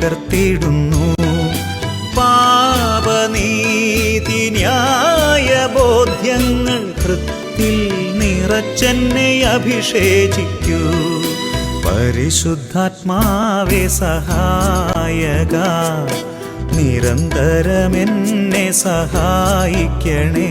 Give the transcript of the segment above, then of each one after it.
ശക്തിയെ തകർത്തിടുന്നു. പാപനീതി ന്യായ ബോധ്യങ്ങൾ കൃത്തിൽ നിറച്ചെന്നെ അഭിഷേചിക്കൂ. പരിശുദ്ധാത്മാവേ സഹായക നിരന്തരമെന്നെ സഹായിക്കണേ.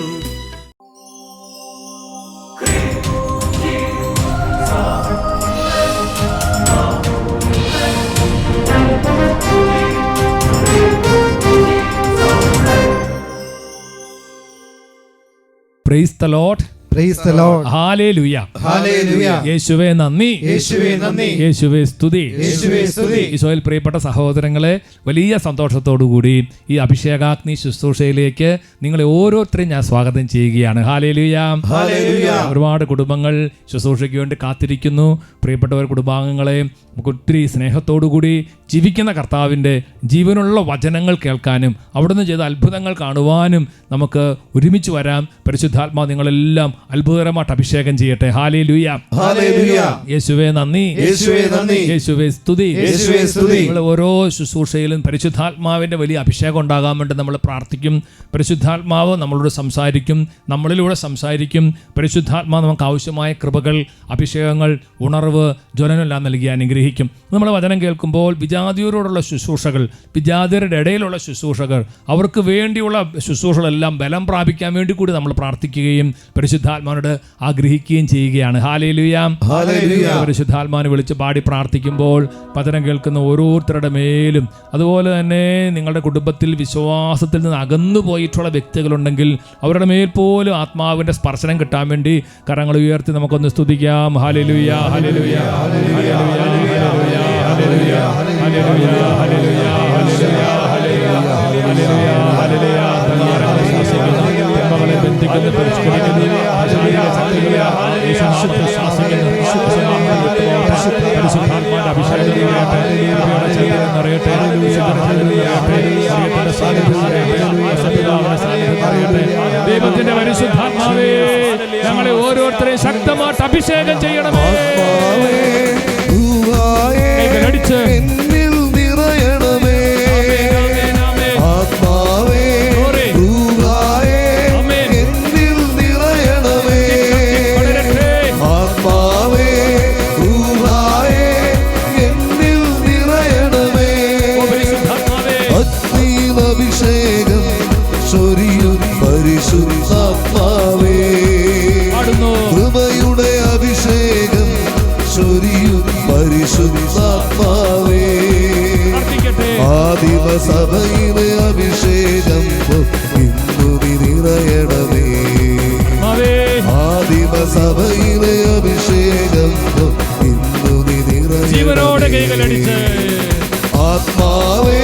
പ്രൈസ് ദ ലോർഡ് യേശുവേ നന്ദി. യേശുവേ സ്തുതി. ഈശോയിൽ പ്രിയപ്പെട്ട സഹോദരങ്ങളെ വലിയ സന്തോഷത്തോടുകൂടി ഈ അഭിഷേകാഗ്നി ശുശ്രൂഷയിലേക്ക് നിങ്ങളെ ഓരോരുത്തരെയും ഞാൻ സ്വാഗതം ചെയ്യുകയാണ്. ഹാലേലുയ. ഒരുപാട് കുടുംബങ്ങൾ ശുശ്രൂഷയ്ക്ക് വേണ്ടി കാത്തിരിക്കുന്നു. പ്രിയപ്പെട്ടവർ കുടുംബാംഗങ്ങളെ നമുക്ക് ഒത്തിരി സ്നേഹത്തോടുകൂടി ജീവിക്കുന്ന കർത്താവിന്റെ ജീവനുള്ള വചനങ്ങൾ കേൾക്കാനും അവിടുന്ന് ചെയ്ത അത്ഭുതങ്ങൾ കാണുവാനും നമുക്ക് ഒരുമിച്ച് വരാം. പരിശുദ്ധാത്മാ നിങ്ങളെല്ലാം അത്ഭുതകരമായിട്ട് അഭിഷേകം ചെയ്യട്ടെ. ഹാലേ ലൂയ യേശുവേ നന്ദി. യേശുവേ നന്ദി. യേശുവേ സ്തുതി. യേശുവേ സ്തുതി. നമ്മൾ ഓരോ ശുശ്രൂഷയിലും പരിശുദ്ധാത്മാവിന്റെ വലിയ അഭിഷേകം ഉണ്ടാകാൻ വേണ്ടി നമ്മൾ പ്രാർത്ഥിക്കും. പരിശുദ്ധാത്മാവ് നമ്മളോട് സംസാരിക്കും. നമ്മളിലൂടെ സംസാരിക്കും. പരിശുദ്ധാത്മാവ് നമുക്ക് ആവശ്യമായ കൃപകൾ അഭിഷേകങ്ങൾ ഉണർവ് ജ്വലനെല്ലാം നൽകി അനുഗ്രഹിക്കും. നമ്മൾ വചനം കേൾക്കുമ്പോൾ വിജാതിയരോടുള്ള ശുശ്രൂഷകൾ വിജാതിയരുടെ ഇടയിലുള്ള ശുശ്രൂഷകൾ അവർക്ക് വേണ്ടിയുള്ള ശുശ്രൂഷകളെല്ലാം ബലം പ്രാപിക്കാൻ വേണ്ടി കൂടി നമ്മൾ പ്രാർത്ഥിക്കുകയും പരിശുദ്ധാത്മാവിനോട് ആഗ്രഹിക്കുകയും ചെയ്യുകയാണ് ഹാലേലുയാം ഹല്ലേലൂയ. പരിശുദ്ധാത്മാവിനെ വിളിച്ച് പാടി പ്രാർത്ഥിക്കുമ്പോൾ പതനം കേൾക്കുന്ന ഓരോരുത്തരുടെ മേലും അതുപോലെ തന്നെ നിങ്ങളുടെ കുടുംബത്തിൽ വിശ്വാസത്തിൽ നിന്ന് അകന്നു പോയിട്ടുള്ള വ്യക്തികളുണ്ടെങ്കിൽ അവരുടെ മേൽ പോലും ആത്മാവിന്റെ സ്പർശനം കിട്ടാൻ വേണ്ടി കരങ്ങൾ ഉയർത്തി നമുക്കൊന്ന് സ്തുതിക്കാം ഹാലലുയ ഹാലലുയ ഹാലലുയ ഹാലലുയ ഹാലലുയ ഹാലലുയ ഹാലലുയ ഹാലലുയ ഹാലലുയ പരിഷ്കരിക്കുന്ന പരിശുദ്ധ ശ്വാസകൻ പരിശുദ്ധ പരിശുദ്ധാത്മാന്റെ അഭിഷേകം നിറയട്ടെ നിറയട്ടെ സാന്നിധ്യം നിറയട്ടെ ദൈവത്തിന്റെ പരിശുദ്ധാത്മാവേ ഞങ്ങളെ ഓരോരുത്തരെയും ശക്തമായിട്ട് അഭിഷേകം ചെയ്യണമേ. അടിച്ച്. അഭിഷേകം. ഇന്നു ജീവനോടെ കൈകളടിച്ച്. ആത്മാവേ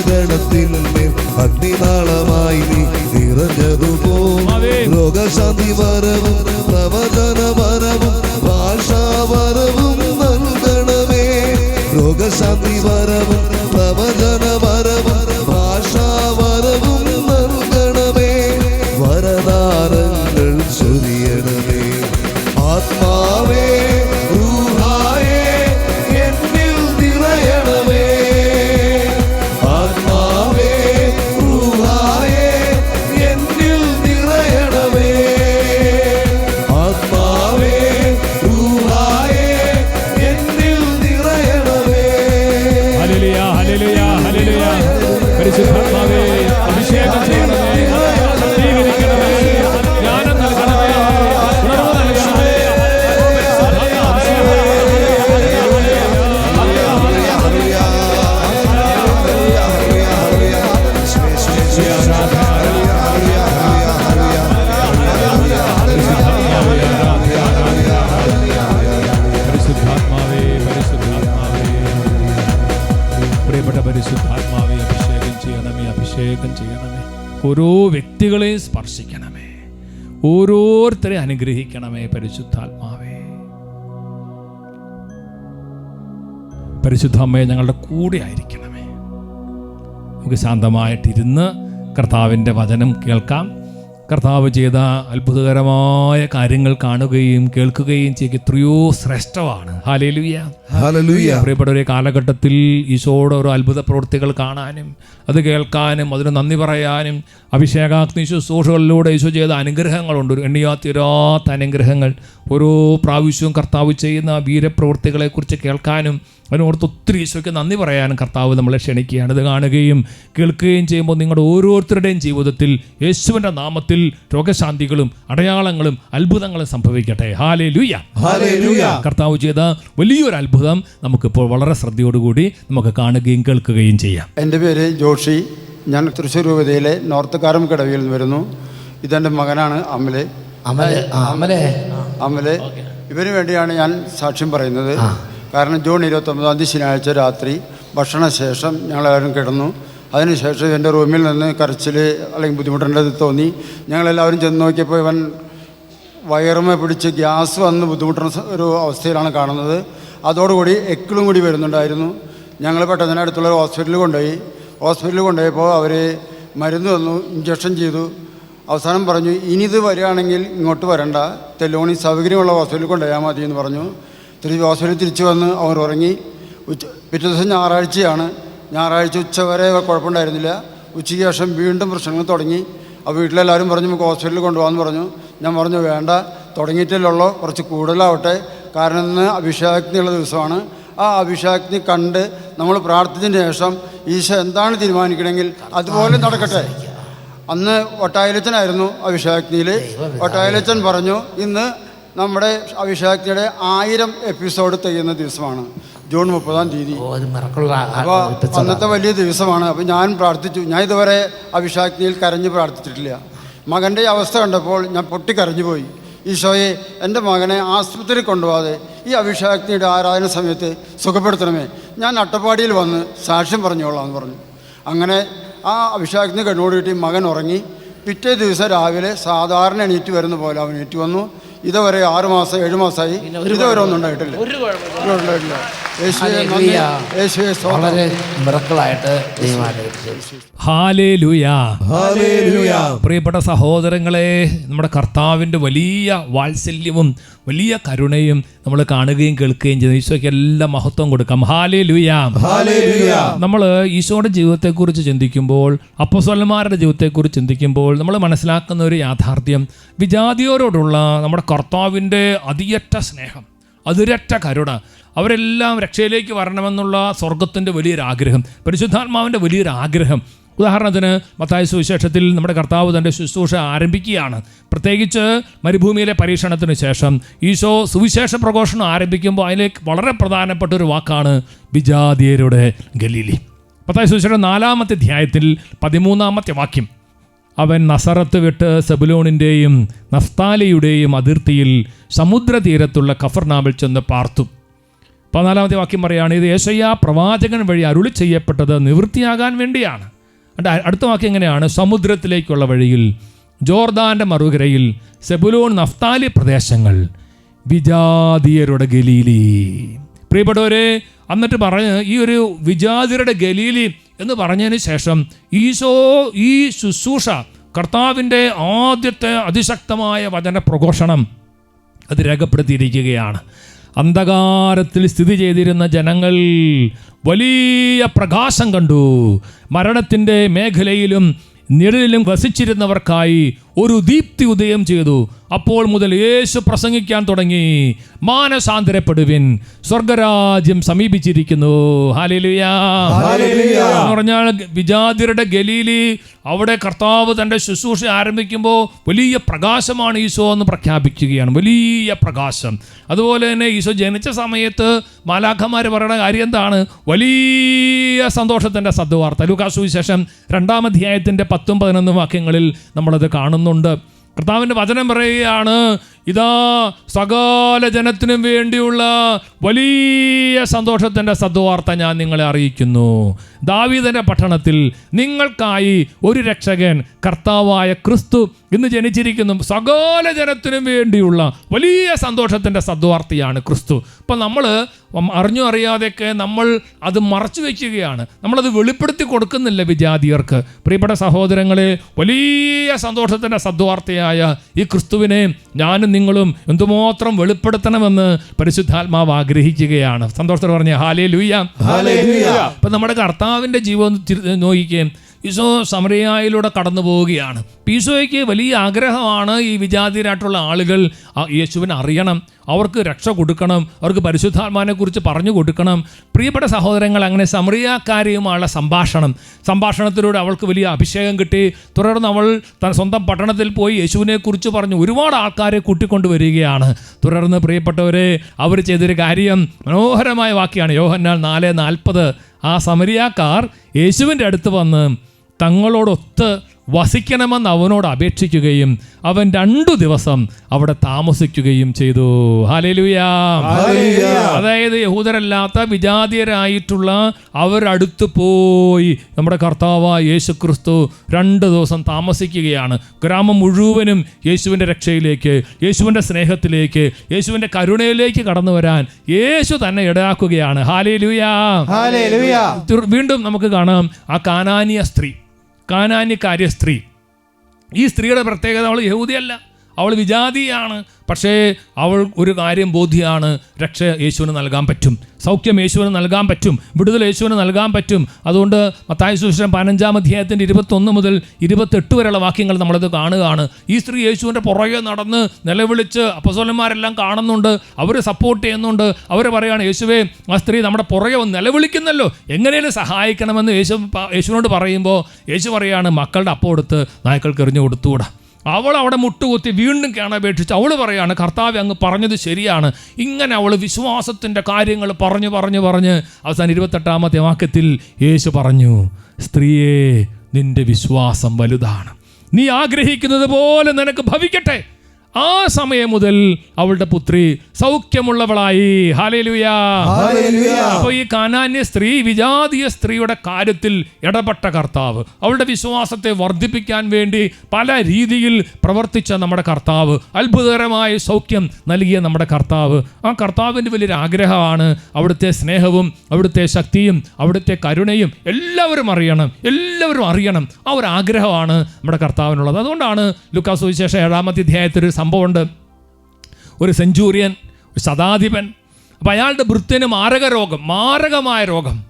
ശിഷ്യഗണത്തിന്മേൽ അഗ്നിനാളമായി നീ നിറഞ്ഞതുപോലെ ആമേൻ. ലോകശാന്തി വരവും പ്രവചന ഓരോ വ്യക്തികളെയും സ്പർശിക്കണമേ. ഓരോരുത്തരെ അനുഗ്രഹിക്കണമേ പരിശുദ്ധാത്മാവേ. പരിശുദ്ധാമ്മയെ ഞങ്ങളുടെ കൂടെ ആയിരിക്കണമേ. നമുക്ക് ശാന്തമായിട്ടിരുന്ന് കർത്താവിന്റെ വചനം കേൾക്കാം. കർത്താവ് ചെയ്ത അത്ഭുതകരമായ കാര്യങ്ങൾ കാണുകയും കേൾക്കുകയും ചെയ്യുക എത്രയോ ശ്രേഷ്ഠമാണ് പ്രിയപ്പെട്ടവരെ ഹല്ലേലൂയ. പ്രിയപ്പെട്ട ഒരു കാലഘട്ടത്തിൽ ഈശോയുടെ ഓരോ അത്ഭുത പ്രവൃത്തികൾ കാണാനും അത് കേൾക്കാനും അതിന് നന്ദി പറയാനും അഭിഷേകാഗ്നി ശുശ്രൂഷകളിലൂടെ ഈശോ ചെയ്ത അനുഗ്രഹങ്ങളുണ്ട്. ഒരു എണ്ണിയാ തീരാത്ത അനുഗ്രഹങ്ങൾ. ഓരോ പ്രാവശ്യവും കർത്താവ് ചെയ്യുന്ന വീരപ്രവൃത്തികളെക്കുറിച്ച് കേൾക്കാനും അതിനോർത്ത് ഒത്തിരി ഈശോയ്ക്ക് നന്ദി പറയാനും കർത്താവ് നമ്മളെ ക്ഷണിക്കുകയാണ്. ഇത് കാണുകയും കേൾക്കുകയും ചെയ്യുമ്പോൾ നിങ്ങളുടെ ഓരോരുത്തരുടെയും ജീവിതത്തിൽ യേശുവിന്റെ നാമത്തിൽ രോഗശാന്തികളും അടയാളങ്ങളും അത്ഭുതങ്ങളും സംഭവിക്കട്ടെ. ഹാലേ ലൂയ ഹാലേ ലൂയ കർത്താവ് ചെയ്ത വലിയൊരു അത്ഭുതം നമുക്കിപ്പോൾ വളരെ ശ്രദ്ധയോടുകൂടി നമുക്ക് കാണുകയും കേൾക്കുകയും ചെയ്യാം. എന്റെ പേര് ജോഷി. ഞാൻ തൃശ്ശൂർ രൂപതയിലെ നോർത്ത് കാരംകടവിൽ നിന്ന് വരുന്നു. ഇതെന്റെ മകനാണ് അമലെ. അമലെ ആ, അമലെ. അമൽ. ഇവന് വേണ്ടിയാണ് ഞാൻ സാക്ഷ്യം പറയുന്നത്. കാരണം ജൂൺ ഇരുപത്തൊമ്പതാം തീയതി ശനിയാഴ്ച രാത്രി ഭക്ഷണശേഷം ഞങ്ങളെല്ലാവരും കിടന്നു. അതിനുശേഷം എന്റെ റൂമിൽ നിന്ന് കരച്ചിൽ അല്ലെങ്കിൽ ബുദ്ധിമുട്ടേണ്ടത് തോന്നി. ഞങ്ങളെല്ലാവരും ചെന്ന് നോക്കിയപ്പോൾ ഇവൻ വയറുമ പിടിച്ച് ഗ്യാസ് വന്ന് ബുദ്ധിമുട്ടുന്ന ഒരു അവസ്ഥയിലാണ് കാണുന്നത്. അതോടുകൂടി എക്കിളും കൂടി വരുന്നുണ്ടായിരുന്നു. ഞങ്ങൾ പെട്ടെന്ന് അടുത്തുള്ള ഒരു ഹോസ്പിറ്റലിൽ കൊണ്ടുപോയി. ഹോസ്പിറ്റലിൽ കൊണ്ടുപോയപ്പോൾ അവർ മരുന്ന് തന്നു ഇഞ്ചക്ഷൻ ചെയ്തു. അവസാനം പറഞ്ഞു ഇനി ഇത് വരികയാണെങ്കിൽ ഇങ്ങോട്ട് വരണ്ട. തെല്ലോണി സൗകര്യമുള്ള ഹോസ്പിറ്റലിൽ കൊണ്ടുപോയാൽ മതി എന്ന് പറഞ്ഞു. തിരിച്ച് ഹോസ്പിറ്റലിൽ തിരിച്ചു വന്ന് അവർ ഉറങ്ങി. ഉച്ച പിറ്റേ ദിവസം ഞായറാഴ്ചയാണ്. ഞായറാഴ്ച ഉച്ച വരെ കുഴപ്പമുണ്ടായിരുന്നില്ല. ഉച്ചയ്ക്ക് ശേഷം വീണ്ടും പ്രശ്നങ്ങൾ തുടങ്ങി. അപ്പോൾ വീട്ടിലെല്ലാവരും പറഞ്ഞു നമുക്ക് ഹോസ്പിറ്റലിൽ കൊണ്ടുപോകാമെന്ന് പറഞ്ഞു. ഞാൻ പറഞ്ഞു വേണ്ട തുടങ്ങിയിട്ടില്ലുള്ളൂ കുറച്ച് കൂടുതലാവട്ടെ. കാരണം ഇന്ന് അഭിഷേകത്തിനുള്ള ദിവസമാണ്. ആ അഭിഷേകത്തിന് കണ്ട് നമ്മൾ പ്രാർത്ഥിച്ചതിന് ശേഷം ഈശോ എന്താണ് തീരുമാനിക്കണമെങ്കിൽ അതുപോലെ നടക്കട്ടെ. അന്ന് ഒട്ടായലച്ചനായിരുന്നു അഭിഷേകത്തിനിൽ ഒട്ടായലച്ചൻ പറഞ്ഞു ഇന്ന് നമ്മുടെ അഭിഷേകത്തിയുടെ ആയിരം എപ്പിസോഡ് തെയ്യുന്ന ദിവസമാണ്. ജൂൺ മുപ്പതാം തീയതി. അപ്പോൾ അന്നത്തെ വലിയ ദിവസമാണ്. അപ്പോൾ ഞാൻ പ്രാർത്ഥിച്ചു. ഞാൻ ഇതുവരെ അഭിഷാഗ്നിയിൽ കരഞ്ഞ് പ്രാർത്ഥിച്ചിട്ടില്ല. മകന്റെ അവസ്ഥ കണ്ടപ്പോൾ ഞാൻ പൊട്ടിക്കരഞ്ഞു പോയി. ഈശോയെ എന്റെ മകനെ ആശുപത്രിയിൽ കൊണ്ടുപോകാതെ ഈ അഭിഷാഗ്നിയുടെ ആരാധന സമയത്ത് സുഖപ്പെടുത്തണമേ. ഞാൻ അട്ടപ്പാടിയിൽ വന്ന് സാക്ഷ്യം പറഞ്ഞോളാം എന്ന് പറഞ്ഞു. അങ്ങനെ ആ അഭിഷേകത്തിന് കണ്ണോട് കിട്ടി മകൻ ഉറങ്ങി. പിറ്റേ ദിവസം രാവിലെ സാധാരണ എണീറ്റ് വരുന്ന പോലെ അവൻ എണീറ്റ് വന്നു. ഇതുവരെ ആറുമാസം ഏഴ് മാസമായി. ഇതുവരെ ഒന്നും ഉണ്ടായിട്ടില്ല. ഒരു കുഴപ്പമില്ല. വളരെ മിറക്കിളായിട്ട് പ്രിയപ്പെട്ട സഹോദരങ്ങളെ നമ്മുടെ കർത്താവിന്റെ വലിയ വാത്സല്യവും വലിയ കരുണയും നമ്മൾ കാണുകയും കേൾക്കുകയും ചെയ്യുന്നു. ഈശോയ്ക്ക് എല്ലാ മഹത്വം കൊടുക്കാം. ഹാലേ ലുയാ ഹല്ലേലൂയ. നമ്മൾ ഈശോയുടെ ജീവിതത്തെക്കുറിച്ച് ചിന്തിക്കുമ്പോൾ അപ്പസ്വലന്മാരുടെ ജീവിതത്തെക്കുറിച്ച് ചിന്തിക്കുമ്പോൾ നമ്മൾ മനസ്സിലാക്കുന്ന ഒരു യാഥാർത്ഥ്യം വിജാതിയോരോടുള്ള നമ്മുടെ കർത്താവിന്റെ അതിയറ്റ സ്നേഹം അതിരറ്റ കരുണ അവരെല്ലാം രക്ഷയിലേക്ക് വരണമെന്നുള്ള സ്വർഗത്തിന്റെ വലിയൊരു ആഗ്രഹം പരിശുദ്ധാത്മാവിന്റെ വലിയൊരു ആഗ്രഹം ഉദാഹരണത്തിന് മത്തായ സുവിശേഷത്തിൽ നമ്മുടെ കർത്താവ് തന്റെ ശുശ്രൂഷ ആരംഭിക്കുകയാണ്. പ്രത്യേകിച്ച് മരുഭൂമിയിലെ പരീക്ഷണത്തിന് ശേഷം ഈശോ സുവിശേഷ പ്രഘോഷണം ആരംഭിക്കുമ്പോൾ അതിലേക്ക് വളരെ പ്രധാനപ്പെട്ട ഒരു വാക്കാണ് ബിജാതിയരുടെ ഗലീലി. മത്തായ സുവിശേഷം നാലാമത്തെ അധ്യായത്തിൽ പതിമൂന്നാമത്തെ വാക്യം. അവൻ നസറത്ത് വിട്ട് സെബുലോണിന്റെയും നഫ്താലിയുടെയും അതിർത്തിയിൽ സമുദ്രതീരത്തുള്ള കഫർനാമിൽ ചെന്ന് പാർത്തു. പതിനാലാമത്തെ വാക്യം പറയുകയാണ് ഇത് യേശയ്യ പ്രവാചകൻ വഴി അരുളി ചെയ്യപ്പെട്ടത് നിവൃത്തിയാകാൻ വേണ്ടിയാണ്. അടുത്ത വാക്യം എങ്ങനെയാണ്? സമുദ്രത്തിലേക്കുള്ള വഴിയിൽ ജോർദാന്റെ മറുകരയിൽ സെബുലോൺ നഫ്താലി പ്രദേശങ്ങൾ വിജാതിയരുടെ ഗലീലി. പ്രിയപ്പെട്ടവരെ എന്നിട്ട് പറഞ്ഞ് ഈ ഒരു വിജാതിയരുടെ ഗലീലി എന്ന് പറഞ്ഞതിന് ശേഷം ഈശോ ഈ ശുശ്രൂഷ കർത്താവിന്റെ ആദ്യത്തെ അതിശക്തമായ വചന പ്രഘോഷണം അത് രേഖപ്പെടുത്തിയിരിക്കുകയാണ്. അന്ധകാരത്തിൽ സ്ഥിതി ചെയ്തിരുന്ന ജനങ്ങൾ വലിയ പ്രകാശം കണ്ടു. മരണത്തിന്റെ മേഖലയിലും നിഴലിലും വസിച്ചിരുന്നവർക്കായി ഒരു ദീപ്തി ഉദയം ചെയ്തു. അപ്പോൾ മുതൽ യേശു പ്രസംഗിക്കാൻ തുടങ്ങി. മാനസാന്തരപ്പെടുവിൻ. സ്വർഗരാജ്യം സമീപിച്ചിരിക്കുന്നു. എന്ന് പറഞ്ഞാൽ വിജാതിരുടെ ഗലീലി അവിടെ കർത്താവ് തന്റെ ശുശ്രൂഷ ആരംഭിക്കുമ്പോൾ വലിയ പ്രകാശമാണ് ഈശോ എന്ന് പ്രഖ്യാപിക്കുകയാണ്. വലിയ പ്രകാശം. അതുപോലെ തന്നെ ഈശോ ജനിച്ച സമയത്ത് മാലാഖമാർ പറയുന്ന കാര്യം എന്താണ്? വലിയ സന്തോഷത്തിന്റെ സദ്വാർത്ത. ലൂക്കാസു സുവിശേഷം രണ്ടാം അധ്യായത്തിന്റെ പത്തും പതിനൊന്നും വാക്യങ്ങളിൽ നമ്മളത് കാണുന്നുണ്ട് കർത്താവിന്റെ വചനം പറയുകയാണ് ഇതാ സകല ജനത്തിനും വേണ്ടിയുള്ള വലിയ സന്തോഷത്തിന്റെ സദ്വാർത്ത ഞാൻ നിങ്ങളെ അറിയിക്കുന്നു. ദാവീദന്റെ പട്ടണത്തിൽ നിങ്ങൾക്കായി ഒരു രക്ഷകൻ കർത്താവായ ക്രിസ്തു ഇന്ന് ജനിച്ചിരിക്കുന്നു. സകല ജനത്തിനും വേണ്ടിയുള്ള വലിയ സന്തോഷത്തിന്റെ സദ്വാർത്തയാണ് ക്രിസ്തു. ഇപ്പം നമ്മൾ അറിഞ്ഞു അറിയാതെയൊക്കെ നമ്മൾ അത് മറച്ചു വയ്ക്കുകയാണ്. നമ്മളത് വെളിപ്പെടുത്തി കൊടുക്കുന്നില്ല വിജാതിയർക്ക്. പ്രിയപ്പെട്ട സഹോദരങ്ങളെ വലിയ സന്തോഷത്തിന്റെ സദ്വാർത്തയായ ഈ ക്രിസ്തുവിനെ ഞാനും നിങ്ങളും എന്തുമാത്രം വെളിപ്പെടുത്തണമെന്ന് പരിശുദ്ധാത്മാവ് ആഗ്രഹിക്കുകയാണ്. സന്തോഷത്തോടെ പറഞ്ഞ ഹാലേ ലൂയ അപ്പം നമ്മുടെ കർത്താവിന്റെ ജീവൻ നോക്കിക്കുകയും ഈശോ സമറിയായിലൂടെ കടന്നു പോവുകയാണ് ഈശോയ്ക്ക് വലിയ ആഗ്രഹമാണ് ഈ വിജാതിരായിട്ടുള്ള ആളുകൾ യേശുവിനെ അറിയണം. അവർക്ക് രക്ഷ കൊടുക്കണം അവർക്ക് പരിശുദ്ധാത്മാനെക്കുറിച്ച് പറഞ്ഞു കൊടുക്കണം. പ്രിയപ്പെട്ട സഹോദരങ്ങൾ അങ്ങനെ സമറിയാക്കാരിയുമായുള്ള സംഭാഷണം. സംഭാഷണത്തിലൂടെ അവൾക്ക് വലിയ അഭിഷേകം കിട്ടി. തുടർന്ന് അവൾ തൻ സ്വന്തം പട്ടണത്തിൽ പോയി യേശുവിനെക്കുറിച്ച് പറഞ്ഞു ഒരുപാട് ആൾക്കാരെ കൂട്ടിക്കൊണ്ടു വരികയാണ്. തുടർന്ന് പ്രിയപ്പെട്ടവരെ അവർ ചെയ്തൊരു കാര്യം മനോഹരമായ വാക്യാണ്. യോഹന്നാൽ നാല് നാൽപ്പത്. ആ സമരിയാക്കാർ യേശുവിന്റെ അടുത്ത് വന്ന് തങ്ങളോടൊത്ത് വസിക്കണമെന്ന് അവനോട് അപേക്ഷിക്കുകയും അവൻ രണ്ടു ദിവസം അവിടെ താമസിക്കുകയും ചെയ്തു. ഹാലേലുയാ. അതായത് യഹൂദരല്ലാത്ത വിജാതീയരായിട്ടുള്ള അവരടുത്ത് പോയി നമ്മുടെ കർത്താവായ യേശു ക്രിസ്തു രണ്ട് ദിവസം താമസിക്കുകയാണ്. ഗ്രാമം മുഴുവനും യേശുവിന്റെ രക്ഷയിലേക്ക് യേശുവിന്റെ സ്നേഹത്തിലേക്ക് യേശുവിന്റെ കരുണയിലേക്ക് കടന്നു വരാൻ യേശു തന്നെ ഇടയാക്കുകയാണ്. ഹാലേലുയാ വീണ്ടും നമുക്ക് കാണാം ആ കാനാനിയ സ്ത്രീ. കാനാന്യക്കാര്യ സ്ത്രീ. ഈ സ്ത്രീയുടെ പ്രത്യേകത അവൾ യഹൂദിയല്ല അവൾ വിജാതിയാണ്. പക്ഷേ അവൾ ഒരു കാര്യം ബോധ്യമാണ് രക്ഷ യേശുവിന് നൽകാൻ പറ്റും. സൗഖ്യം യേശുവിന് നൽകാൻ പറ്റും. വിടുതൽ യേശുവിന് നൽകാൻ പറ്റും. അതുകൊണ്ട് മത്തായ സുവിശേഷം പതിനഞ്ചാം അധ്യായത്തിന്റെ ഇരുപത്തൊന്ന് മുതൽ ഇരുപത്തെട്ട് വരെയുള്ള വാക്യങ്ങൾ നമ്മളത് കാണുകയാണ്. ഈ സ്ത്രീ യേശുവിന്റെ പുറകെ നടന്ന് നിലവിളിച്ച് അപ്പസോലന്മാരെല്ലാം കാണുന്നുണ്ട്. അവർ സപ്പോർട്ട് ചെയ്യുന്നുണ്ട്. അവർ പറയുകയാണ് യേശുവേ ആ സ്ത്രീ നമ്മുടെ പുറകെ നിലവിളിക്കുന്നല്ലോ. എങ്ങനെയും സഹായിക്കണമെന്ന് യേശു യേശുവിനോട് പറയുമ്പോൾ യേശു പറയുകയാണ് മക്കളുടെ അപ്പം എടുത്ത് നായ്ക്കൾക്ക് എറിഞ്ഞു കൊടുത്തുകൂടാ. അവൾ അവിടെ മുട്ടുകുത്തി വീണ്ടും കേണപേക്ഷിച്ച് അവൾ പറയാണ് കർത്താവ് അങ്ങ് പറഞ്ഞത് ശരിയാണ്. ഇങ്ങനെ അവൾ വിശ്വാസത്തിന്റെ കാര്യങ്ങൾ പറഞ്ഞു പറഞ്ഞു പറഞ്ഞ്. അവസാനം ഇരുപത്തെട്ടാമത്തെ വാക്യത്തിൽ യേശു പറഞ്ഞു സ്ത്രീയെ നിന്റെ വിശ്വാസം വലുതാണ്. നീ ആഗ്രഹിക്കുന്നത് പോലെ നിനക്ക് ഭവിക്കട്ടെ. ആ സമയം മുതൽ അവളുടെ പുത്രി സൗഖ്യമുള്ളവളായി. ഹാലേലുയാ അപ്പൊ അപ്പോൾ ഈ കാനാന്യ സ്ത്രീ വിജാതീയ സ്ത്രീയുടെ കാര്യത്തിൽ ഇടപെട്ട കർത്താവ്. അവളുടെ വിശ്വാസത്തെ വർദ്ധിപ്പിക്കാൻ വേണ്ടി പല രീതിയിൽ പ്രവർത്തിച്ച നമ്മുടെ കർത്താവ്. അത്ഭുതകരമായ സൗഖ്യം നൽകിയ നമ്മുടെ കർത്താവ്. ആ കർത്താവിന്റെ വലിയൊരു ആഗ്രഹമാണ് അവിടുത്തെ സ്നേഹവും അവിടുത്തെ ശക്തിയും അവിടുത്തെ കരുണയും എല്ലാവരും അറിയണം എല്ലാവരും അറിയണം. ആ ഒരു ആഗ്രഹമാണ് നമ്മുടെ കർത്താവിനുള്ളത്. അതുകൊണ്ടാണ് ലുക്കാസ് സുവിശേഷ ഏഴാമത്തെ അധ്യായത്തിൽ സംഭവമുണ്ട്. ഒരു സെഞ്ചൂറിയൻ ഒരു ശതാധിപൻ. അപ്പം അയാളുടെ വൃത്തിന് മാരക രോഗം മാരകമായ രോഗം.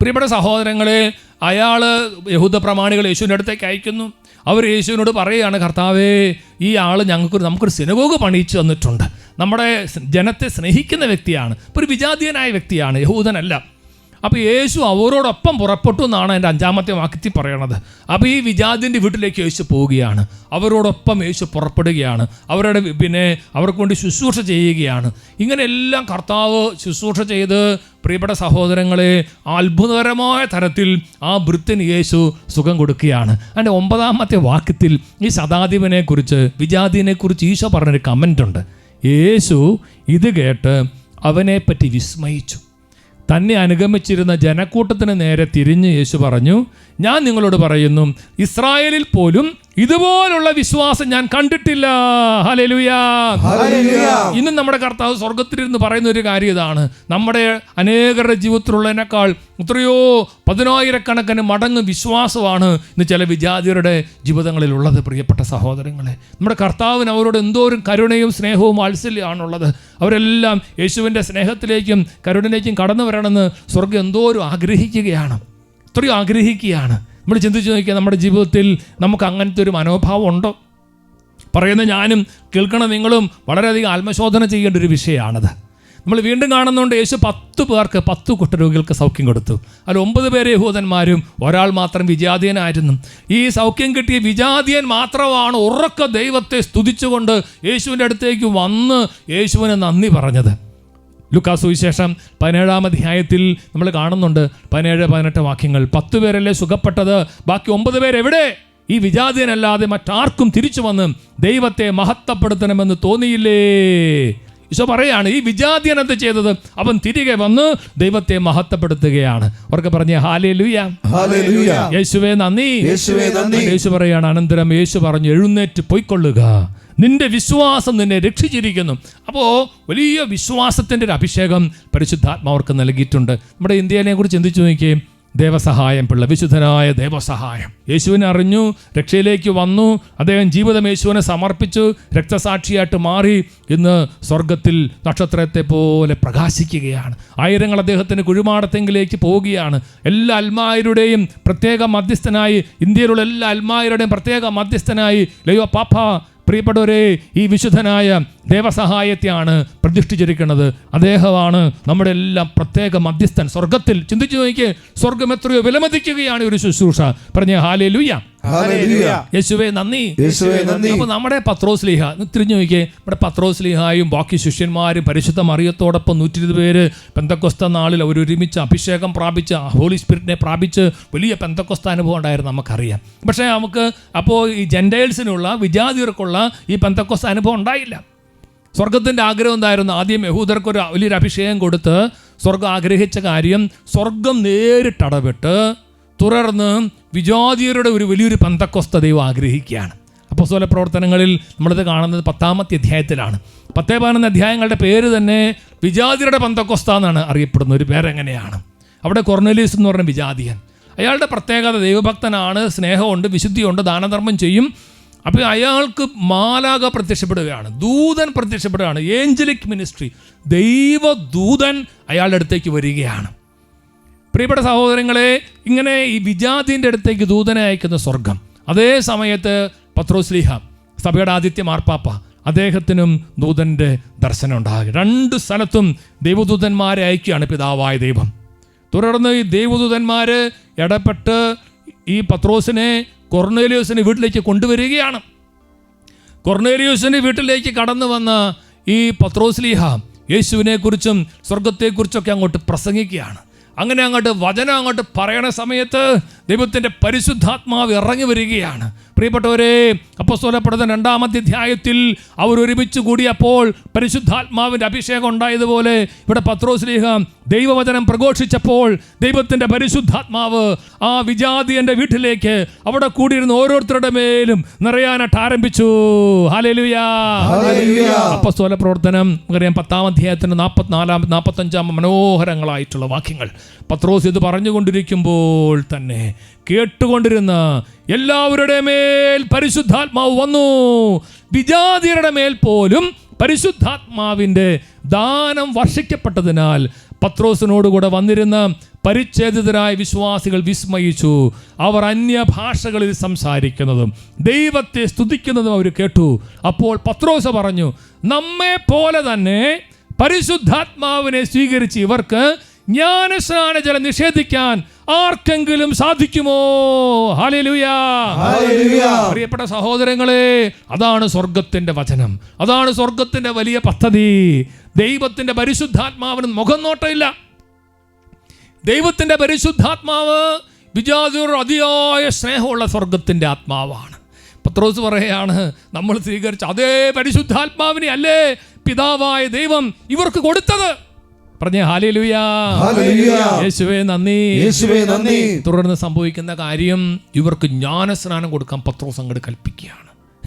പ്രിയപ്പെട്ട സഹോദരങ്ങളെ അയാൾ യഹൂദ പ്രമാണികൾ യേശുവിന്റെ അടുത്തേക്ക് അയക്കുന്നു. അവർ യേശുവിനോട് പറയുകയാണ് കർത്താവേ ഈ ആൾ ഞങ്ങൾക്ക് നമുക്കൊരു സിനഗോഗ് പണിയിച്ചു തന്നിട്ടുണ്ട്. നമ്മുടെ ജനത്തെ സ്നേഹിക്കുന്ന വ്യക്തിയാണ്. ഒരു വിജാതീയനായ വ്യക്തിയാണ് യഹൂദനല്ല. അപ്പോൾ യേശു അവരോടൊപ്പം പുറപ്പെട്ടു എന്നാണ് എന്റെ അഞ്ചാമത്തെ വാക്യത്തിൽ പറയണത്. അപ്പോൾ ഈ വിജാതിന്റെ വീട്ടിലേക്ക് യേശു പോവുകയാണ്. അവരോടൊപ്പം യേശു പുറപ്പെടുകയാണ്. അവരുടെ പിന്നെ അവർക്ക് വേണ്ടി ശുശ്രൂഷ ചെയ്യുകയാണ്. ഇങ്ങനെ എല്ലാം കർത്താവ് ശുശ്രൂഷ ചെയ്ത് പ്രിയപ്പെട്ട സഹോദരങ്ങളെ അത്ഭുതകരമായ തരത്തിൽ ആ വൃത്തിന് യേശു സുഖം കൊടുക്കുകയാണ്. അതിന്റെ ഒമ്പതാമത്തെ വാക്യത്തിൽ ഈ ശതാധിപനെ കുറിച്ച് വിജാതിനെ കുറിച്ച് ഈശോ പറഞ്ഞൊരു കമന്റ് ഉണ്ട്. യേശു ഇത് കേട്ട് അവനെപ്പറ്റി വിസ്മയിച്ചു. തന്നെ അനുഗമിച്ചിരുന്ന ജനക്കൂട്ടത്തിന് നേരെ തിരിഞ്ഞ് യേശു പറഞ്ഞു ഞാൻ നിങ്ങളോട് പറയുന്നു ഇസ്രായേലിൽ പോലും ഇതുപോലുള്ള വിശ്വാസം ഞാൻ കണ്ടിട്ടില്ല. ഹലലുയാ. ഇന്നും നമ്മുടെ കർത്താവ് സ്വർഗത്തിലിരുന്ന് പറയുന്ന ഒരു കാര്യം ഇതാണ്. നമ്മുടെ അനേകരുടെ ജീവിതത്തിലുള്ളതിനേക്കാൾ എത്രയോ പതിനായിരക്കണക്കിന് മടങ്ങ് വിശ്വാസമാണ് ഇന്ന് ചില വിജാതിയരുടെ ജീവിതങ്ങളിലുള്ളത് പ്രിയപ്പെട്ട സഹോദരങ്ങളെ. നമ്മുടെ കർത്താവിന് അവരോട് എന്തോരം കരുണയും സ്നേഹവും വാത്സല്യമാണുള്ളത്. അവരെല്ലാം യേശുവിന്റെ സ്നേഹത്തിലേക്കും കരുണയിലേക്കും കടന്നു വരണമെന്ന് സ്വർഗം എന്തോരം ആഗ്രഹിക്കുകയാണ്. ഇത്രയും ആഗ്രഹിക്കുകയാണ്. നമ്മൾ ചിന്തിച്ച് നോക്കിയാൽ നമ്മുടെ ജീവിതത്തിൽ നമുക്ക് അങ്ങനത്തെ ഒരു മനോഭാവം ഉണ്ടോ? പറയുന്ന ഞാനും കേൾക്കണ നിങ്ങളും വളരെയധികം ആത്മശോധന ചെയ്യേണ്ട ഒരു വിഷയമാണത്. നമ്മൾ വീണ്ടും കാണുന്നതുകൊണ്ട് യേശു പത്ത് പേർക്ക് പത്ത് കുഷ്ഠരോഗികൾക്ക് സൗഖ്യം കൊടുത്തു. അതിൽ ഒമ്പത് പേര് യഹൂദന്മാരും ഒരാൾ മാത്രം വിജാതീയനായിരുന്നു. ഈ സൗഖ്യം കിട്ടിയ വിജാതീയൻ മാത്രമാണ് ഉറക്ക ദൈവത്തെ സ്തുതിച്ചുകൊണ്ട് യേശുവിന്റെ അടുത്തേക്ക് വന്ന് യേശുവിന് നന്ദി പറഞ്ഞത്. ലുക്കാസ് സുവിശേഷം പതിനേഴാം അധ്യായത്തിൽ നമ്മൾ കാണുന്നുണ്ട് പതിനേഴ് പതിനെട്ട് വാക്യങ്ങൾ. പത്ത് പേരല്ലേ സുഖപ്പെട്ടത്? ബാക്കി ഒമ്പത് പേരെവിടെ ഈ വിജാതിയനല്ലാതെ മറ്റാർക്കും തിരിച്ചു വന്ന് ദൈവത്തെ മഹത്വപ്പെടുത്തണമെന്ന് തോന്നിയില്ലേ? ഈശോ പറയാണ് ഈ വിജാതിയൻ എന്ത് ചെയ്തത്? അവൻ തിരികെ വന്ന് ദൈവത്തെ മഹത്വപ്പെടുത്തുകയാണ്. അവർക്ക് പറഞ്ഞ ഹാലേ ലുയ ഹല്ലേലൂയ. യേശുവേ നന്ദി. യേശുവേ നന്ദി. യേശു പറയാണ് അനന്തരം യേശു പറഞ്ഞു എഴുന്നേറ്റ് പൊയ്ക്കൊള്ളുക. നിന്റെ വിശ്വാസം നിന്നെ രക്ഷിച്ചിരിക്കുന്നു. അപ്പോൾ വലിയ വിശ്വാസത്തിന്റെ ഒരു അഭിഷേകം പരിശുദ്ധാത്മാവർക്ക് നൽകിയിട്ടുണ്ട്. നമ്മുടെ ഇന്ത്യയിലെ കുറിച്ച് ചിന്തിച്ചു നോക്കിയേ ദേവസഹായം പിള്ള വിശുദ്ധനായ ദേവസഹായം. യേശുവിനെ അറിഞ്ഞു രക്ഷയിലേക്ക് വന്നു. അദ്ദേഹം ജീവിതം യേശുവിനെ സമർപ്പിച്ചു രക്തസാക്ഷിയായിട്ട് മാറി. ഇന്ന് സ്വർഗത്തിൽ നക്ഷത്രത്തെ പോലെ പ്രകാശിക്കുകയാണ്. ആയിരങ്ങൾ അദ്ദേഹത്തിന് കുഴിമാടത്തെങ്കിലേക്ക് പോവുകയാണ്. എല്ലാ അൽമായരുടെയും പ്രത്യേക മധ്യസ്ഥനായി ഇന്ത്യയിലുള്ള എല്ലാ അൽമായരുടെയും പ്രത്യേക മധ്യസ്ഥനായി ലയോ പാപ്പ പ്രിയപ്പെട്ടവരെ ഈ വിശുദ്ധനായ ദേവസഹായത്തെയാണ് പ്രതിഷ്ഠിച്ചിരിക്കുന്നത്. അദ്ദേഹമാണ് നമ്മുടെ എല്ലാം പ്രത്യേക മധ്യസ്ഥൻ. സ്വർഗത്തിൽ ചിന്തിച്ചു നോക്കിയേ സ്വർഗം എത്രയോ വിലമതിക്കുകയാണ് ഒരു ശുശ്രൂഷ. പറഞ്ഞ ഹാലേ ലൂയ യേശുവേ നന്ദി. അപ്പൊ നമ്മുടെ പത്രോസ് പത്രോസ്ലിഹ തിരിഞ്ഞു നോക്കിയേ നമ്മുടെ പത്രോസ് ലീഹായും ബാക്കി ശിഷ്യന്മാരും പരിശുദ്ധ മറിയത്തോടൊപ്പം നൂറ്റി ഇരുപത് പേര് പെന്തക്കൊസ്ത നാളിൽ അവരൊരുമിച്ച് അഭിഷേകം പ്രാപിച്ച് ഹോളി സ്പിരിറ്റിനെ പ്രാപിച്ച് വലിയ പെന്തക്കൊസ്ത അനുഭവം ഉണ്ടായിരുന്നു നമുക്കറിയാം. പക്ഷേ നമുക്ക് അപ്പോൾ ഈ ജെൻഡേഴ്സിനുള്ള വിജാതിയർക്കുള്ള ഈ പെന്തക്കൊസ്ത അനുഭവം ഉണ്ടായില്ല. സ്വർഗത്തിന്റെ ആഗ്രഹം എന്തായിരുന്നു? ആദ്യം യഹൂദർക്കൊരു വലിയൊരു അഭിഷേകം കൊടുത്ത് സ്വർഗം ആഗ്രഹിച്ച കാര്യം സ്വർഗം നേരിട്ടടപെട്ട് തുടർന്ന് വിജാതിയരുടെ ഒരു വലിയൊരു പന്തക്കൊസ്ത ദൈവം ആഗ്രഹിക്കുകയാണ്. അപ്പോൾ സ്വല പ്രവർത്തനങ്ങളിൽ നമ്മളിത് കാണുന്നത് പത്താമത്തെ അധ്യായത്തിലാണ്. പത്തേ പതിനൊന്ന് അധ്യായങ്ങളുടെ പേര് തന്നെ വിജാതിയുടെ പന്തക്കൊസ്ത എന്നാണ് അറിയപ്പെടുന്ന ഒരു പേരെങ്ങനെയാണ്? അവിടെ കൊർണലീസ് എന്ന് പറഞ്ഞ വിജാതിയൻ. അയാളുടെ പ്രത്യേകത ദൈവഭക്തനാണ് സ്നേഹമുണ്ട് വിശുദ്ധിയുണ്ട് ദാനധർമ്മം ചെയ്യും അപ്പോൾ അയാൾക്ക് മാലാക പ്രത്യക്ഷപ്പെടുകയാണ് ദൂതൻ പ്രത്യക്ഷപ്പെടുകയാണ് ഏഞ്ചലിക് മിനിസ്ട്രി ദൈവദൂതൻ അയാളുടെ അടുത്തേക്ക് വരികയാണ്. പ്രിയപ്പെട്ട സഹോദരങ്ങളെ ഇങ്ങനെ ഈ വിജാതിന്റെ അടുത്തേക്ക് ദൂതനെ അയക്കുന്ന സ്വർഗം അതേ സമയത്ത് പത്രോസ്ലിഹ സഭയുടെ ആദിത്യ മാർപ്പാപ്പ അദ്ദേഹത്തിനും ദൂതന്റെ ദർശനം ഉണ്ടാകും. രണ്ട് സ്ഥലത്തും ദൈവദൂതന്മാരെ അയക്കുകയാണ് പിതാവായ ദൈവം. തുടർന്ന് ഈ ദൈവദൂതന്മാർ ഇടപെട്ട് ഈ പത്രോസിനെ കൊർണേലിയോസിനെ വീട്ടിലേക്ക് കൊണ്ടുവരികയാണ്. കൊർണേലിയോസിന്റെ വീട്ടിലേക്ക് കടന്നു വന്ന ഈ പത്രോസ്ലീഹ യേശുവിനെക്കുറിച്ചും സ്വർഗത്തെക്കുറിച്ചൊക്കെ അങ്ങോട്ട് പ്രസംഗിക്കുകയാണ്. അങ്ങനെ അങ്ങോട്ട് വചനം അങ്ങോട്ട് പറയണ സമയത്ത് ദൈവത്തിന്റെ പരിശുദ്ധാത്മാവ് ഇറങ്ങി വരികയാണ്. പ്രിയപ്പെട്ടവരെ അപ്പസ്തോലപ്പെടുന്ന രണ്ടാമത്തെ അധ്യായത്തിൽ അവർ ഒരുമിച്ച് കൂടിയപ്പോൾ പരിശുദ്ധാത്മാവിന്റെ അഭിഷേകം ഉണ്ടായതുപോലെ ഇവിടെ പത്രോസ്ലീഹ ദൈവവചനം പ്രഘോഷിച്ചപ്പോൾ ദൈവത്തിന്റെ പരിശുദ്ധാത്മാവ് ആ വിജാതിയന്റെ വീട്ടിലേക്ക് അവിടെ കൂടിയിരുന്ന ഓരോരുത്തരുടെ മേലും നിറയാനായിട്ട് ആരംഭിച്ചു. അപ്പസ്തോല പ്രവർത്തനം നമുക്കറിയാം പത്താം അധ്യായത്തിന് നാൽപ്പത്തിനാലാം നാൽപ്പത്തഞ്ചാം മനോഹരങ്ങളായിട്ടുള്ള വാക്യങ്ങൾ. പത്രോസ് ഇത് പറഞ്ഞുകൊണ്ടിരിക്കുമ്പോൾ തന്നെ കേട്ടുകൊണ്ടിരുന്ന എല്ലാവരുടെ മേൽ പരിശുദ്ധാത്മാവ് വന്നു. വിജാതിയരുടെ മേൽ പോലും പരിശുദ്ധാത്മാവിന്റെ ദാനം വർഷിക്കപ്പെട്ടതിനാൽ പത്രോസിനോടുകൂടെ വന്നിരുന്ന പരിച്ഛേദിതരായ വിശ്വാസികൾ വിസ്മയിച്ചു. അവർ അന്യഭാഷകളിൽ സംസാരിക്കുന്നതും ദൈവത്തെ സ്തുതിക്കുന്നതും അവർ കേട്ടു. അപ്പോൾ പത്രോസ് പറഞ്ഞു നമ്മെ പോലെ തന്നെ പരിശുദ്ധാത്മാവിനെ സ്വീകരിച്ച് ഇവർക്ക് ജ്ഞാനസ്നാന ജലം നിഷേധിക്കാൻ ആർക്കെങ്കിലും സാധിക്കുമോ. പ്രിയപ്പെട്ട സഹോദരങ്ങളെ അതാണ് സ്വർഗത്തിന്റെ വചനം. അതാണ് സ്വർഗത്തിന്റെ വലിയ പദ്ധതി. ദൈവത്തിന്റെ പരിശുദ്ധാത്മാവിന് മുഖം നോട്ടമില്ല ദൈവത്തിന്റെ പരിശുദ്ധാത്മാവ് വിജാതിയോട് അതിയായ സ്നേഹമുള്ള സ്വർഗത്തിന്റെ ആത്മാവാണ്. പത്രോസ് പറയുകയാണ് നമ്മൾ സ്വീകരിച്ച അതേ പരിശുദ്ധാത്മാവിനെ അല്ലേ പിതാവായ ദൈവം ഇവർക്ക് കൊടുത്തത്? പറഞ്ഞേ. യേശുവേ നന്ദി. യേശുവേ നന്ദി. തുടർന്ന് സംഭവിക്കുന്ന കാര്യം ഇവർക്ക് ജ്ഞാനസ്നാനം കൊടുക്കാൻ പത്രോസ് അങ്ങോട്ട് കൽപ്പിക്കുകയാണ്.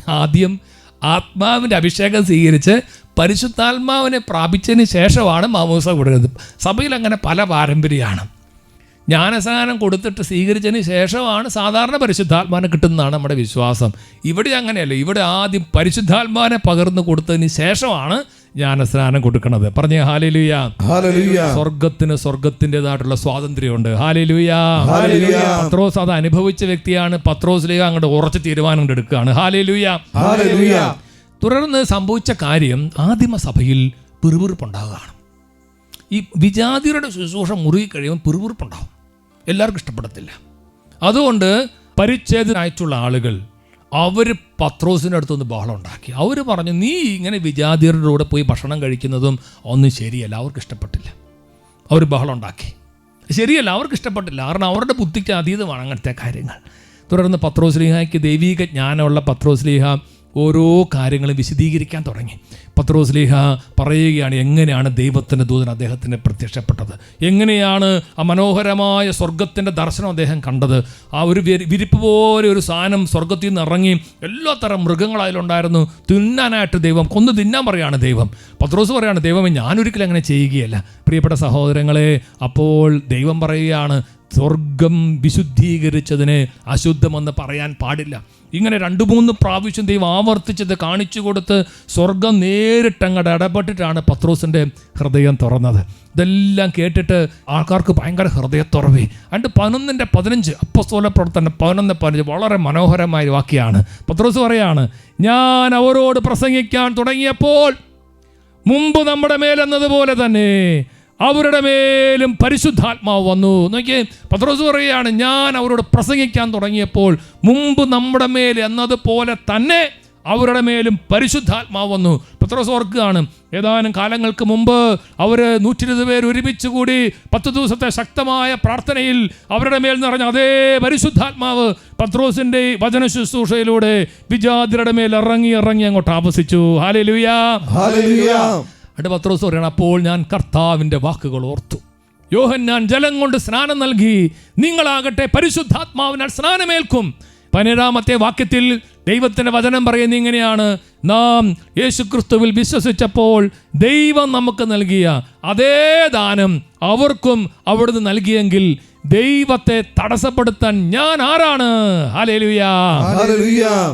ആദ്യം ആത്മാവിന്റെ അഭിഷേകം സ്വീകരിച്ച് പരിശുദ്ധാത്മാവിനെ പ്രാപിച്ചതിന് ശേഷമാണ് മാമൂസ കൊടുക്കുന്നത് സഭയിൽ അങ്ങനെ പല പാരമ്പര്യമാണ്. ജ്ഞാനസ്നാനം കൊടുത്തിട്ട് സ്വീകരിച്ചതിന് ശേഷമാണ് സാധാരണ പരിശുദ്ധാത്മാവിനെ കിട്ടുന്നതാണ് നമ്മുടെ വിശ്വാസം. ഇവിടെ അങ്ങനെയല്ല. ഇവിടെ ആദ്യം പരിശുദ്ധാത്മാനെ പകർന്നു കൊടുത്തതിന് ശേഷമാണ് ജ്ഞാനസ്നാനം കൊടുക്കണത്. പറഞ്ഞേ ഹാലേലുയ. സ്വർഗത്തിന് സ്വർഗത്തിന്റെതായിട്ടുള്ള സ്വാതന്ത്ര്യമുണ്ട്. ഹാലേലുയാ. പത്രോസ് അത് അനുഭവിച്ച വ്യക്തിയാണ്. പത്രോസിലേക്ക് അങ്ങോട്ട് ഉറച്ച തീരുമാനം എടുക്കുകയാണ്. ഹാലേലുയ. തുടർന്ന് സംഭവിച്ച കാര്യം ആദിമ സഭയിൽ പിറുപിറുപ്പുണ്ടാകുകയാണ് ഈ വിജാതിയുടെ ശുശ്രൂഷ മുറുകി കഴിയുമ്പോൾ പിറുപിറുപ്പുണ്ടാകും എല്ലാവർക്കും ഇഷ്ടപ്പെടത്തില്ല. അതുകൊണ്ട് പരിച്ഛേദനായിട്ടുള്ള ആളുകൾ അവർ പത്രോസിന്റെ അടുത്തൊന്ന് ബഹളം ഉണ്ടാക്കി. അവർ പറഞ്ഞു നീ ഇങ്ങനെ വിജാതിയരുടെ കൂടെ പോയി ഭക്ഷണം കഴിക്കുന്നതും ഒന്നും ശരിയല്ല. അവർക്ക് ഇഷ്ടപ്പെട്ടില്ല. അവർ ബഹളം ഉണ്ടാക്കി. ശരിയല്ല അവർക്ക് ഇഷ്ടപ്പെട്ടില്ല. കാരണം അവരുടെ ബുദ്ധിക്ക് അതീതമാണ് അങ്ങനത്തെ കാര്യങ്ങൾ. തുടർന്ന് പത്രോസ്ലീഹയ്ക്ക് ദൈവീക ജ്ഞാനമുള്ള പത്രോസ്ലിഹ ഓരോ കാര്യങ്ങളും വിശദീകരിക്കാൻ തുടങ്ങി. പത്രോസ്ലിഹ പറയുകയാണ് എങ്ങനെയാണ് ദൈവത്തിന്റെ ദൂതൻ അദ്ദേഹത്തിന് പ്രത്യക്ഷപ്പെട്ടത്? എങ്ങനെയാണ് ആ മനോഹരമായ സ്വർഗത്തിന്റെ ദർശനം അദ്ദേഹം കണ്ടത്? ആ ഒരു വിരിപ്പ് പോലെ ഒരു സാധനം സ്വർഗത്തിൽ നിന്ന് ഇറങ്ങി എല്ലാ തരം മൃഗങ്ങൾ അതിലുണ്ടായിരുന്നു തിന്നാനായിട്ട് ദൈവം കൊന്നു തിന്നാൻ പറയാണ് ദൈവം. പത്രോസ് പറയാണ് ദൈവമേ ഞാനൊരിക്കലും അങ്ങനെ ചെയ്യുകയല്ല. പ്രിയപ്പെട്ട സഹോദരങ്ങളെ അപ്പോൾ ദൈവം പറയുകയാണ് സ്വർഗം വിശുദ്ധീകരിച്ചതിനെ അശുദ്ധമെന്ന് പറയാൻ പാടില്ല. ഇങ്ങനെ രണ്ട് മൂന്ന് പ്രാവശ്യം ദൈവം ആവർത്തിച്ചത് കാണിച്ചു കൊടുത്ത് സ്വർഗം നേരിട്ടങ്ങടെ ഇടപെട്ടിട്ടാണ് പത്രോസിന്റെ ഹൃദയം തുറന്നത്. ഇതെല്ലാം കേട്ടിട്ട് ആൾക്കാർക്ക് ഭയങ്കര ഹൃദയത്തുറവി അണ്ട് പതിനൊന്നിന്റെ പതിനഞ്ച് അപ്പസ്തോല പ്രവർത്തനം പതിനൊന്ന് പതിനഞ്ച് വളരെ മനോഹരമായ വാക്യാണ് പത്രോസ് പറയാണ് ഞാൻ അവരോട് പ്രസംഗിക്കാൻ തുടങ്ങിയപ്പോൾ മുമ്പ് നമ്മുടെ മേലെന്നതുപോലെ തന്നെ അവരുടെ മേലും പരിശുദ്ധാത്മാവ് വന്നു. നോക്കിയേ പത്രോസ് പറയുകയാണ് ഞാൻ അവരോട് പ്രസംഗിക്കാൻ തുടങ്ങിയപ്പോൾ മുമ്പ് നമ്മുടെ മേൽ എന്നതുപോലെ തന്നെ അവരുടെ മേലും പരിശുദ്ധാത്മാവ് വന്നു. പത്രോസ് ഓർക്കുകയാണ് ഏതാനും കാലങ്ങൾക്ക് മുമ്പ് അവർ നൂറ്റി ഇരുപത് പേർ ഒരുമിച്ച് കൂടി പത്ത് ദിവസത്തെ ശക്തമായ പ്രാർത്ഥനയിൽ അവരുടെ മേൽ നിറഞ്ഞ അതേ പരിശുദ്ധാത്മാവ് പത്രോസിന്റെ വചന ശുശ്രൂഷയിലൂടെ വിജാതിരുടെ മേൽ ഇറങ്ങി ഇറങ്ങി അങ്ങോട്ട് ആപസിച്ചു ഹാലേ ലുയാ അവിടെ പത്രോസ് പറയണം അപ്പോൾ ഞാൻ കർത്താവിന്റെ വാക്കുകൾ ഓർത്തു. യോഹൻ ഞാൻ ജലം കൊണ്ട് സ്നാനം നൽകി നിങ്ങളാകട്ടെ പരിശുദ്ധാത്മാവിനാൽ സ്നാനമേൽക്കും. പതിനേഴാമത്തെ വാക്യത്തിൽ ദൈവത്തിന്റെ വചനം പറയുന്നത് ഇങ്ങനെയാണ്. നാം യേശുക്രിസ്തുവിൽ വിശ്വസിച്ചപ്പോൾ ദൈവം നമുക്ക് നൽകിയ അതേ ദാനം അവർക്കും അവിടുന്ന് നൽകിയെങ്കിൽ ദൈവത്തെ തടസ്സപ്പെടുത്താൻ ഞാൻ ആരാണ്?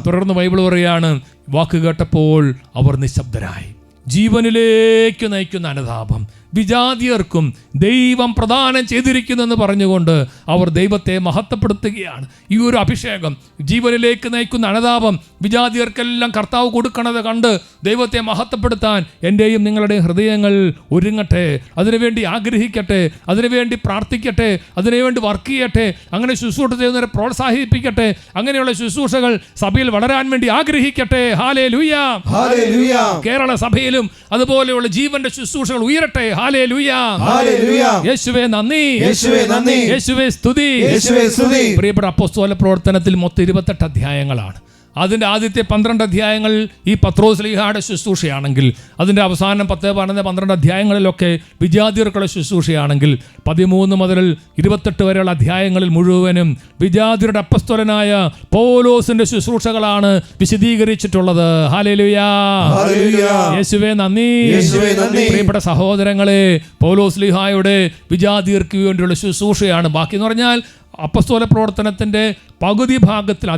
തുടർന്ന് ബൈബിൾ പറയാണ് വാക്ക് കേട്ടപ്പോൾ അവർ നിശബ്ദരായി. ജീവനിലേക്ക് നയിക്കുന്ന അനുതാപം. വിജാതിയർക്കും ദൈവം പ്രദാനം ചെയ്തിരിക്കുന്നെന്ന് പറഞ്ഞുകൊണ്ട് അവർ ദൈവത്തെ മഹത്വപ്പെടുത്തുകയാണ്. ഈ ഒരു അഭിഷേകം ജീവനിലേക്ക് നയിക്കുന്ന അനുതാപം വിജാതിയർക്കെല്ലാം കർത്താവ് കൊടുക്കണത് കണ്ട് ദൈവത്തെ മഹത്വപ്പെടുത്താൻ എന്റെയും നിങ്ങളുടെയും ഹൃദയങ്ങൾ ഒരുങ്ങട്ടെ. അതിനുവേണ്ടി ആഗ്രഹിക്കട്ടെ. അതിനുവേണ്ടി പ്രാർത്ഥിക്കട്ടെ. അതിനുവേണ്ടി വർക്ക് ചെയ്യട്ടെ. അങ്ങനെ ശുശ്രൂഷ ചെയ്യുന്നവരെ പ്രോത്സാഹിപ്പിക്കട്ടെ. അങ്ങനെയുള്ള ശുശ്രൂഷകൾ സഭയിൽ വളരാൻ വേണ്ടി ആഗ്രഹിക്കട്ടെ. ഹാലേ ലൂയ. കേരള സഭയിലും അതുപോലെയുള്ള ജീവന്റെ ശുശ്രൂഷകൾ ഉയരട്ടെ. ഹല്ലേലൂയ. യേശുവേ നന്ദി. യേശുവേ നന്ദി. യേശുവേ സ്തുതി. യേശുവേ സ്തുതി. പ്രിയപ്പെട്ട അപ്പോസ്തോല പ്രവർത്തനത്തിൽ മൊത്തം ഇരുപത്തെട്ട് അധ്യായങ്ങളാണ്. അതിന്റെ ആദ്യത്തെ പന്ത്രണ്ട് അധ്യായങ്ങൾ ഈ പത്രോസ്ലിഹയുടെ ശുശ്രൂഷയാണെങ്കിൽ അതിന്റെ അവസാനം പത്ത് പതിനൊന്ന് പന്ത്രണ്ട് അധ്യായങ്ങളിലൊക്കെ വിജാതിയർക്കുള്ള ശുശ്രൂഷയാണെങ്കിൽ പതിമൂന്ന് മുതൽ ഇരുപത്തെട്ട് വരെയുള്ള അധ്യായങ്ങളിൽ മുഴുവനും വിജാതിയുടെ അപ്പസ്തോലനായ പോലോസിന്റെ ശുശ്രൂഷകളാണ് വിശദീകരിച്ചിട്ടുള്ളത് ഹാലേലുയാ. യേശുവേ നന്ദി. പ്രിയപ്പെട്ട സഹോദരങ്ങളെ പൗലോസ് ലിഹായുടെ വിജാതിയർക്ക് വേണ്ടിയുള്ള ശുശ്രൂഷയാണ് ബാക്കി എന്ന് പറഞ്ഞാൽ അപ്പസ്തോല പ്രവർത്തനത്തിന്റെ പകുതി ഭാഗത്തിൽ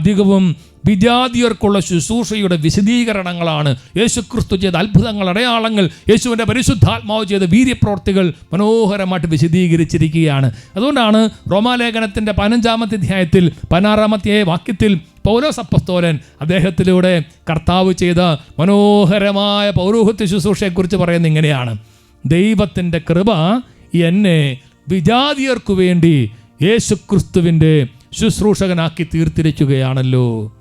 വിജാതിയർക്കുള്ള ശുശ്രൂഷയുടെ വിശദീകരണങ്ങളാണ് യേശുക്രിസ്തു ചെയ്ത അത്ഭുതങ്ങൾ അടയാളങ്ങൾ. യേശുവിന്റെ പരിശുദ്ധാത്മാവ് ചെയ്ത വീര്യപ്രവർത്തികൾ മനോഹരമായിട്ട് വിശദീകരിച്ചിരിക്കുകയാണ്. അതുകൊണ്ടാണ് റോമാലേഖനത്തിന്റെ പതിനഞ്ചാമത്തെ അധ്യായത്തിൽ പതിനാറാമത്തെ വാക്യത്തിൽ പൗലോസ് അപ്പസ്തോലൻ അദ്ദേഹത്തിലൂടെ കർത്താവ് ചെയ്ത മനോഹരമായ പൗരോഹിത്യ ശുശ്രൂഷയെക്കുറിച്ച് പറയുന്നത് ഇങ്ങനെയാണ്. ദൈവത്തിന്റെ കൃപ എന്നെ വിജാതിയർക്കു വേണ്ടി യേശുക്രിസ്തുവിന്റെ ശുശ്രൂഷകനാക്കി തീർത്തിരിക്കുകയാണല്ലോ.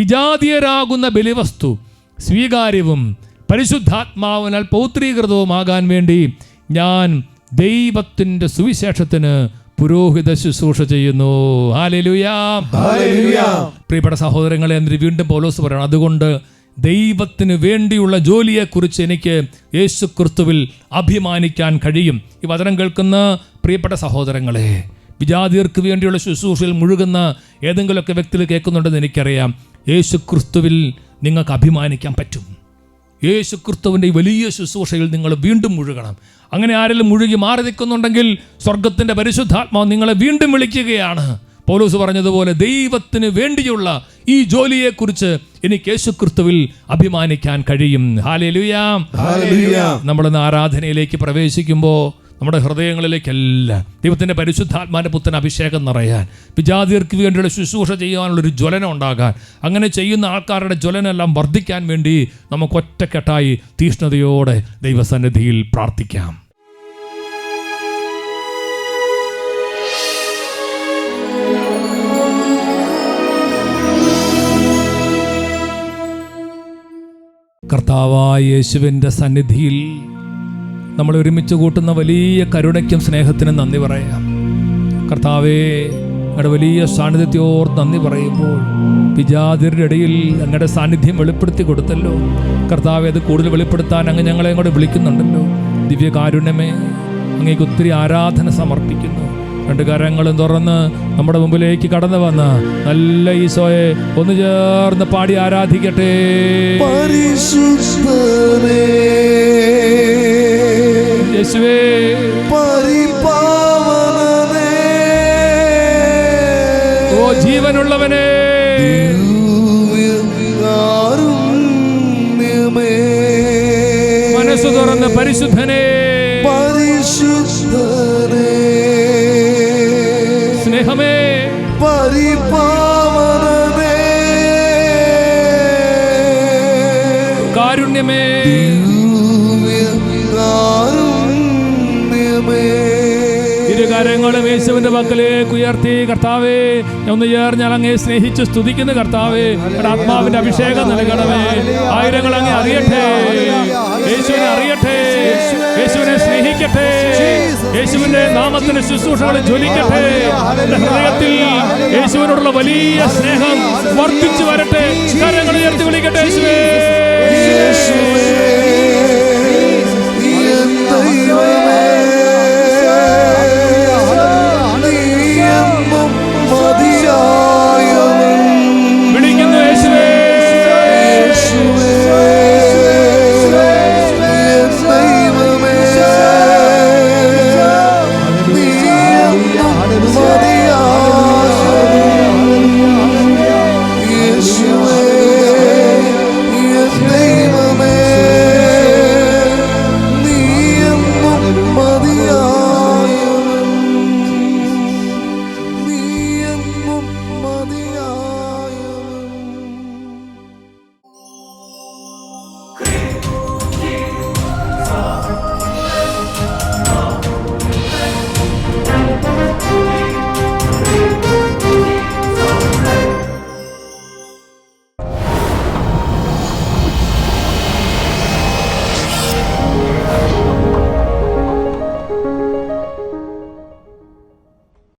വിജാതീയരാകുന്ന ബലിവസ്തു സ്വീകാര്യവും പരിശുദ്ധാത്മാവിനാൽ പൗത്രീകൃതവുമാകാൻ വേണ്ടി ഞാൻ ദൈവത്തിന്റെ സുവിശേഷത്തിന് പുരോഹിത ശുശ്രൂഷ ചെയ്യുന്നു. പ്രിയപ്പെട്ട സഹോദരങ്ങളെ എന്നിട്ട് വീണ്ടും പോലോസ് പറയണം. അതുകൊണ്ട് ദൈവത്തിന് വേണ്ടിയുള്ള ജോലിയെക്കുറിച്ച് എനിക്ക് യേശു ക്രിസ്തുവിൽ അഭിമാനിക്കാൻ കഴിയും. ഈ വചനം കേൾക്കുന്ന പ്രിയപ്പെട്ട സഹോദരങ്ങളെ വിജാതിയർക്ക് വേണ്ടിയുള്ള ശുശ്രൂഷയിൽ മുഴുകുന്ന ഏതെങ്കിലുമൊക്കെ വ്യക്തികൾ കേൾക്കുന്നുണ്ടെന്ന് എനിക്കറിയാം. യേശു ക്രിസ്തുവിൽ നിങ്ങൾക്ക് അഭിമാനിക്കാൻ പറ്റും. യേശു ക്രിസ്തുവിന്റെ വലിയ ശുശ്രൂഷയിൽ നിങ്ങൾ വീണ്ടും മുഴുകണം. അങ്ങനെ ആരെങ്കിലും മുഴുകി മാറി നിൽക്കുന്നുണ്ടെങ്കിൽ സ്വർഗത്തിന്റെ പരിശുദ്ധാത്മാവ് നിങ്ങളെ വീണ്ടും വിളിക്കുകയാണ്. പൗലോസ് പറഞ്ഞതുപോലെ ദൈവത്തിന് വേണ്ടിയുള്ള ഈ ജോലിയെക്കുറിച്ച് എനിക്ക് യേശു ക്രിസ്തുവിൽ അഭിമാനിക്കാൻ കഴിയും. ഹാലേലുയാം ഹല്ലേലൂയ. നമ്മളിന്ന് ആരാധനയിലേക്ക് പ്രവേശിക്കുമ്പോൾ നമ്മുടെ ഹൃദയങ്ങളിലേക്കെല്ലാം ദൈവത്തിന്റെ പരിശുദ്ധാത്മാന്റെ പുത്തൻ അഭിഷേകം നിറയാൻ വിജാതിർക്ക് വേണ്ടിയുള്ള ശുശ്രൂഷ ചെയ്യാനുള്ളൊരു ജ്വലനം ഉണ്ടാകാൻ അങ്ങനെ ചെയ്യുന്ന ആൾക്കാരുടെ ജ്വലനെല്ലാം വർദ്ധിക്കാൻ വേണ്ടി നമുക്ക് ഒറ്റക്കെട്ടായി തീഷ്ണതയോടെ ദൈവസന്നിധിയിൽ പ്രാർത്ഥിക്കാം. കർത്താവായ യേശുവിന്റെ സന്നിധിയിൽ നമ്മൾ ഒരുമിച്ച് കൂട്ടുന്ന വലിയ കരുണയ്ക്കും സ്നേഹത്തിനും നന്ദി പറയാം കർത്താവേ അങ്ങയുടെ വലിയ സാന്നിധ്യത്തോർ നന്ദി പറയുമ്പോൾ വിജാതിരുടെ ഇടയിൽ അങ്ങയുടെ സാന്നിധ്യം വെളിപ്പെടുത്തി കൊടുത്തല്ലോ. കർത്താവെ അത് കൂടുതൽ വെളിപ്പെടുത്താൻ അങ്ങ് ഞങ്ങളെ അങ്ങോട്ട് വിളിക്കുന്നുണ്ടല്ലോ. ദിവ്യകാരുണ്യമേ അങ്ങേക്ക് ഒത്തിരി ആരാധന സമർപ്പിക്കുന്നു. രണ്ട് കരങ്ങളും തുറന്ന് നമ്മുടെ മുമ്പിലേക്ക് കടന്നു വന്ന് നല്ല ഈശോയെ ഒന്ന് ചേർന്ന് പാടി ആരാധിക്കട്ടെ. യേശുവേ. പരിപാവനേ ഓ ജീവനുള്ളവനെ. മനസ്സു മനസ്സ് തുറന്ന് പരിശുദ്ധനെ. പരിശുദ്ധനേ. സ്നേഹമേ. പരിപാവനനേ കാരുണ്യമേ. കൈകളും യേശുവിന്റെ പക്കലേക്ക് ഉയർത്തി കർത്താവേ ഒന്ന് ചേർഞ്ഞാൽ അങ്ങേ സ്നേഹിച്ച് സ്തുതിക്കുന്ന കർത്താവേ. ആത്മാവിന്റെ അഭിഷേകം നൽകണമേ. ആയിരങ്ങൾ അങ്ങ് അറിയട്ടെ. യേശുവിനെ അറിയട്ടെ. യേശുവിനെ സ്നേഹിക്കട്ടെ. യേശുവിന്റെ നാമത്തിന് ശുശ്രൂഷകളെ ജ്വലിക്കട്ടെ. ഹൃദയത്തിൽ യേശുവിനോടുള്ള വലിയ സ്നേഹം വർദ്ധിച്ചു വരട്ടെ. കരങ്ങൾ ഉയർത്തി വിളിക്കട്ടെ യേശുവേ. ദൈവമേ. Dios.